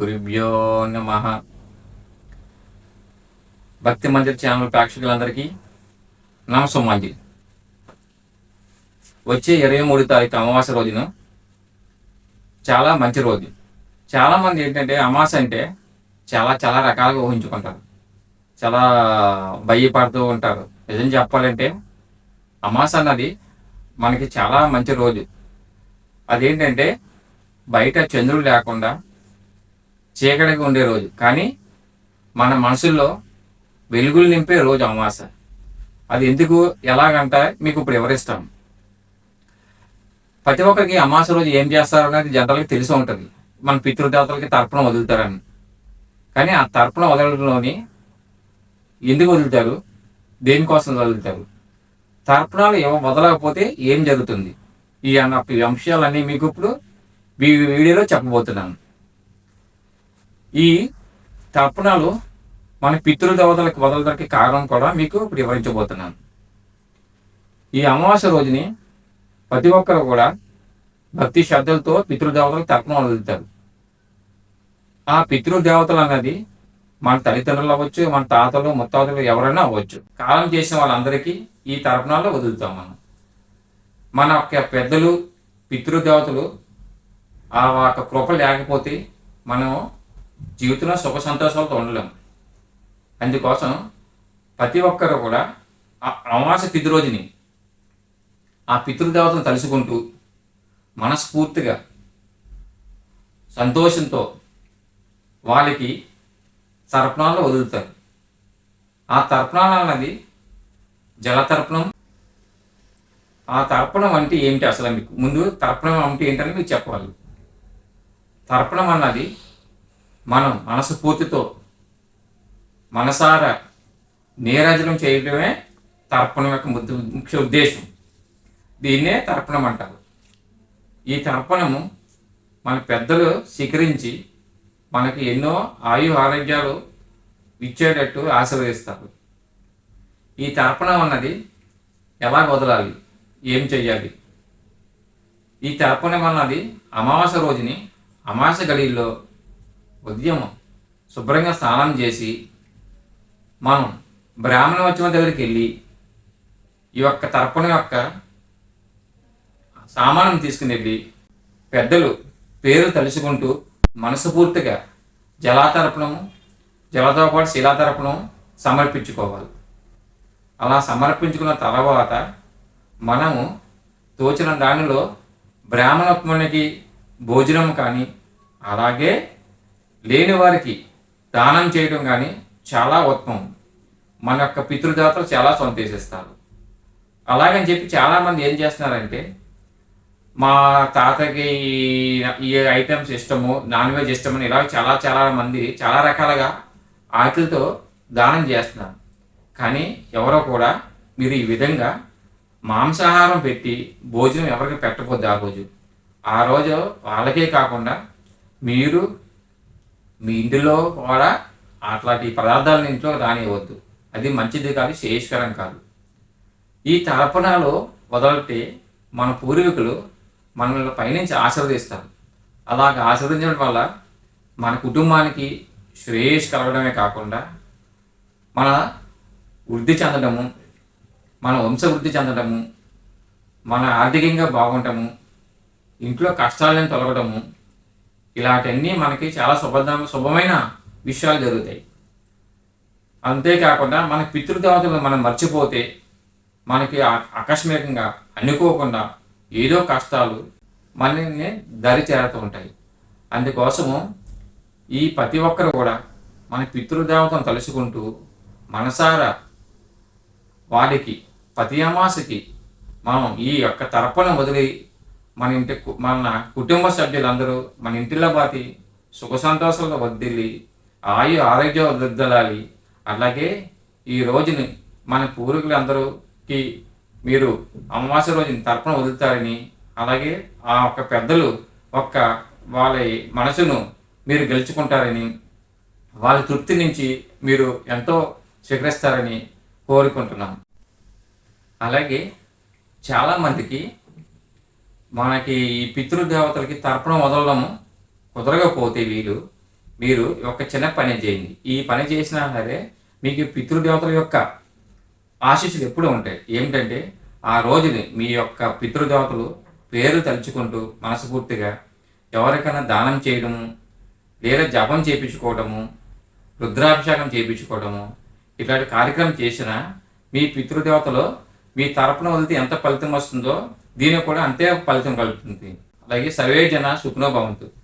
గురుభ్యో నమ. భక్తి మందిర్ ఛానల్ ప్రేక్షకులందరికీ నమస్సమాంజలి వచ్చే ఇరవై మూడు తారీఖు అమావాస్య రోజున చాలా మంచి రోజు. చాలామంది ఏంటంటే అమావాస్య అంటే చాలా చాలా రకాలుగా ఊహించుకుంటారు. చాలా భయపడుతూ ఉంటారు. నిజం చెప్పాలంటే అమాస అన్నది మనకి చాలా మంచి రోజు. అదేంటంటే బయట చంద్రుడు లేకుండా చీకటిగా ఉండే రోజు. కానీ మన మనసుల్లో వెలుగులు నింపే రోజు అమావాస్య అది ఎందుకు? ఎలాగంట? మీకు ఇప్పుడు వివరిస్తాను ప్రతి ఒక్కరికి అమాస రోజు ఏం చేస్తారు అనేది జనరల్గా తెలిసి ఉంటుంది. మన పితృదేవతలకి తర్పణం వదులుతారని. కానీ ఆ తర్పణం వదలడంలోని ఎందుకు వదులుతారు? దేనికోసం వదులుతారు? తర్పణాలు ఏమో వదలకపోతే ఏం జరుగుతుంది? ఈ అన్న ఈ అంశాలన్నీ మీకు ఇప్పుడు ఈ వీడియోలో చెప్పబోతున్నాను. ఈ తర్పణాలు మన పితృదేవతలకు వదలడానికి కారణం కూడా మీకు ఇప్పుడు వివరించబోతున్నాను. ఈ అమావాస్య రోజుని ప్రతి ఒక్కరు కూడా భక్తి శ్రద్ధలతో పితృదేవతలకు తర్పణం వదులుతారు. ఆ పితృదేవతలు అన్నది మన తల్లిదండ్రులు అవ్వచ్చు మన తాతలు ముత్తాతలు ఎవరైనా అవ్వచ్చు. కాలం చేసిన వాళ్ళందరికీ ఈ తర్పణాలు వదులుతాం మనం. మన యొక్క పెద్దలు పితృదేవతలు ఆ యొక్క కృప లేకపోతే మనం జీవితంలో సుఖ సంతోషాలతో ఉండలేము అందుకోసం ప్రతి ఒక్కరు కూడా ఆ అమాస తిథి రోజుని ఆ పితృదేవతను తలుసుకుంటూ మనస్ఫూర్తిగా సంతోషంతో వాళ్ళకి తర్పణాలు వదులుతారు. ఆ తర్పణాలు అన్నది జలతర్పణం ఆ తర్పణం అంటే ఏమిటి అసలు మీకు? ముందు తర్పణం అంటే ఏంటని మీకు చెప్పాలి తర్పణం అన్నది మనం మనస్ఫూర్తితో మనసారా నీరాజనం చేయడమే తర్పణం యొక్క ముద్దు ముఖ్య ఉద్దేశం. దీన్నే తర్పణం అంటారు. ఈ తర్పణము మన పెద్దలు స్వీకరించి మనకి ఎన్నో ఆయు ఆరోగ్యాలు ఇచ్చేటట్టు ఆశీర్వదిస్తారు. ఈ తర్పణం అన్నది ఎలా వదలాలి? ఏం చెయ్యాలి? ఈ తర్పణం అన్నది అమావాస్య రోజుని అమావాస్య గడిలో ఉదయం శుభ్రంగా స్నానం చేసి మనం బ్రాహ్మణ వచ్చిన దగ్గరికి వెళ్ళి ఈ యొక్క తర్పణ యొక్క సామానం తీసుకుని వెళ్ళి పెద్దలు పేరు తలుచుకుంటూ మనసుపూర్తిగా జలాతర్పణము జలతో పాటు శిలాతర్పణం సమర్పించుకోవాలి. అలా సమర్పించుకున్న తర్వాత మనము తోచిన దానిలో బ్రాహ్మణోత్మనికి భోజనం కానీ అలాగే లేని వారికి దానం చేయడం కానీ చాలా ఉత్తమం. మన యొక్క పితృదేవతలు చాలా సంతోషిస్తారు అలాగని చెప్పి చాలామంది ఏం చేస్తున్నారంటే మా తాతకి ఈ ఐటమ్స్ ఇష్టము నాన్ వెజ్ ఇష్టము ఇలా చాలా చాలా మంది చాలా రకాలుగా ఆకలితో దానం చేస్తున్నారు. కానీ ఎవరో కూడా మీరు ఈ విధంగా మాంసాహారం పెట్టి భోజనం ఎవరికి పెట్టకూడదు ఆ రోజు. ఆ రోజు వాళ్ళకే కాకుండా మీరు మీ ఇంటిలో కూడా అట్లాంటి పదార్థాలను ఇంట్లో రానివ్వద్దు. అది మంచిది కాదు శ్రేయస్కరం కాదు. ఈ తర్పణాలు వదలితే మన పూర్వీకులు మనల్ని పైనుంచి ఆశీర్వదిస్తారు. అలాగ ఆశీర్వదించడం వల్ల మన కుటుంబానికి శ్రేయస్ కలగడమే కాకుండా మన వృద్ధి చెందడము మన వంశ వృద్ధి చెందడము మన ఆర్థికంగా బాగుండటము ఇంట్లో కష్టాలను తొలగడము ఇలాంటివన్నీ మనకి చాలా శుభద శుభమైన విషయాలు జరుగుతాయి. అంతేకాకుండా మన పితృదేవతలు మనం మర్చిపోతే మనకి ఆకస్మికంగా అనుకోకుండా ఏదో కష్టాలు మనల్ని దరి చేరుతూ ఉంటాయి. అందుకోసము ఈ ప్రతి ఒక్కరు కూడా మన పితృదేవతను తలుచుకుంటూ మనసారా వారికి ప్రతి అమాసకి మనం ఈ యొక్క తర్పణ వదిలి మన ఇంటి కు- మన కుటుంబ సభ్యులందరూ మన ఇంటిలో బాతి సుఖ సంతోషాలు వదిలి ఆయు ఆరోగ్యం వృద్ధలాలి అలాగే ఈ రోజుని మన పూర్వీకులందరూకి మీరు అమావాస్య రోజుని తర్పణ వదులుతారని అలాగే ఆ యొక్క పెద్దలు ఒక్క వాళ్ళ మనసును మీరు గెలుచుకుంటారని వాళ్ళ తృప్తి నుంచి మీరు ఎంతో స్వీకరిస్తారని కోరుకుంటున్నాం. అలాగే చాలామందికి మనకి ఈ పితృదేవతలకి తర్పణం వదలడం కుదరకపోతే వీలు. మీరు ఒక చిన్న పని చేయండి. ఈ పని చేసినా సరే మీకు పితృదేవతల యొక్క ఆశీస్సులు ఎప్పుడూ ఉంటాయి. ఏమిటంటే ఆ రోజుని మీ యొక్క పితృదేవతలు పేరు తలుచుకుంటూ మనస్ఫూర్తిగా ఎవరికైనా దానం చేయడము లేదా జపం చేయించుకోవడము రుద్రాభిషేకం చేయించుకోవడము ఇట్లాంటి కార్యక్రమం చేసినా మీ పితృదేవతలు మీ తరపున వదిలితే ఎంత ఫలితం వస్తుందో దీనికి కూడా అంతే ఫలితం కలుగుతుంది. అలాగే సర్వే జన సుఖనో భవంతు.